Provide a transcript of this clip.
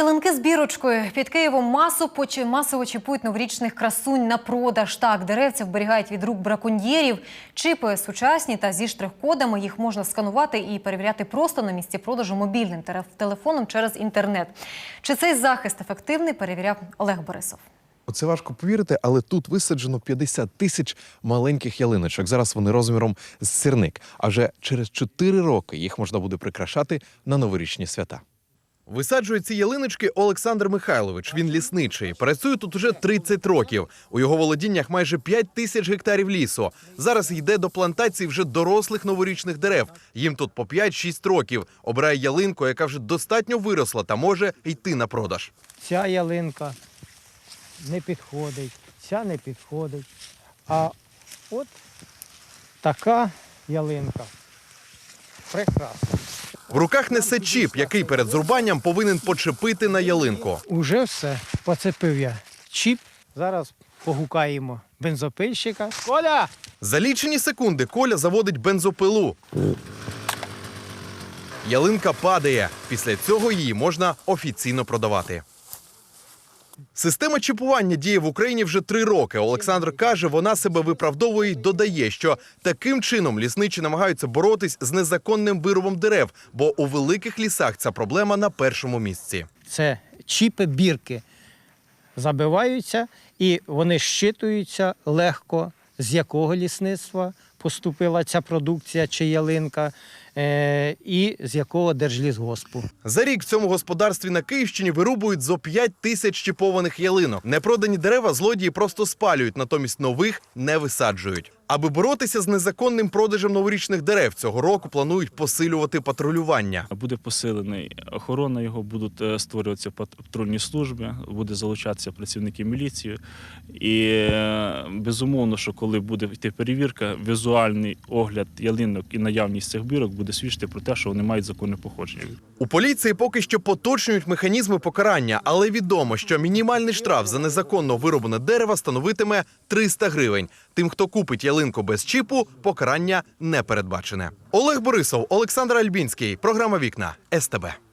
Ялинки з бірочкою під Києвом масу почи масово чіпують новорічних красунь на продаж. Так, деревця вберігають від рук браконьєрів. Чіпи сучасні та зі штрих-кодами. Їх можна сканувати і перевіряти просто на місці продажу мобільним телефоном через інтернет. Чи цей захист ефективний? Перевіряв Олег Борисов. Це важко повірити, але тут висаджено 50 тисяч маленьких ялиночок. Зараз вони розміром з сирник. А вже через 4 роки їх можна буде прикрашати на новорічні свята. Висаджує ці ялиночки Олександр Михайлович. Він лісничий. Працює тут уже 30 років. У його володіннях майже 5 тисяч гектарів лісу. Зараз йде до плантації вже дорослих новорічних дерев. Їм тут по 5-6 років. Обирає ялинку, яка вже достатньо виросла та може йти на продаж. Ця ялинка не підходить, ця не підходить. А от така ялинка. Прекрасна. В руках несе чіп, який перед зрубанням повинен почепити на ялинку. Уже все. Поцепив я чіп. Зараз погукаємо бензопильщика. Коля! За лічені секунди Коля заводить бензопилу. Ялинка падає. Після цього її можна офіційно продавати. Система чіпування діє в Україні вже три роки. Олександр каже, вона себе виправдовує й додає, що таким чином лісничі намагаються боротись з незаконним вирубом дерев, бо у великих лісах ця проблема на першому місці. Це чіпи бірки забиваються і вони щитуються легко, з якого лісництва поступила ця продукція чи ялинка, е- і з якого держлісгоспу. За рік в цьому господарстві на Київщині вирубують зо 5 тисяч чіпованих ялинок. Непродані дерева злодії просто спалюють, натомість нових не висаджують. Аби боротися з незаконним продажем новорічних дерев, цього року планують посилювати патрулювання. Буде посилений охорона його, будуть е, створюватися патрульні служби, буде залучатися працівники міліції. І е, безумовно, що коли буде йти перевірка, візуальний огляд ялинок і наявність цих бірок буде свідчити про те, що вони мають законне походження. У поліції поки що поточнюють механізми покарання, але відомо, що мінімальний штраф за незаконно вирубане дерево становитиме 300 гривень. Тим, хто купить ялинку без чіпу, покарання не передбачене. Олег Борисов, Олександр Альбінський. Програма Вікна СТБ.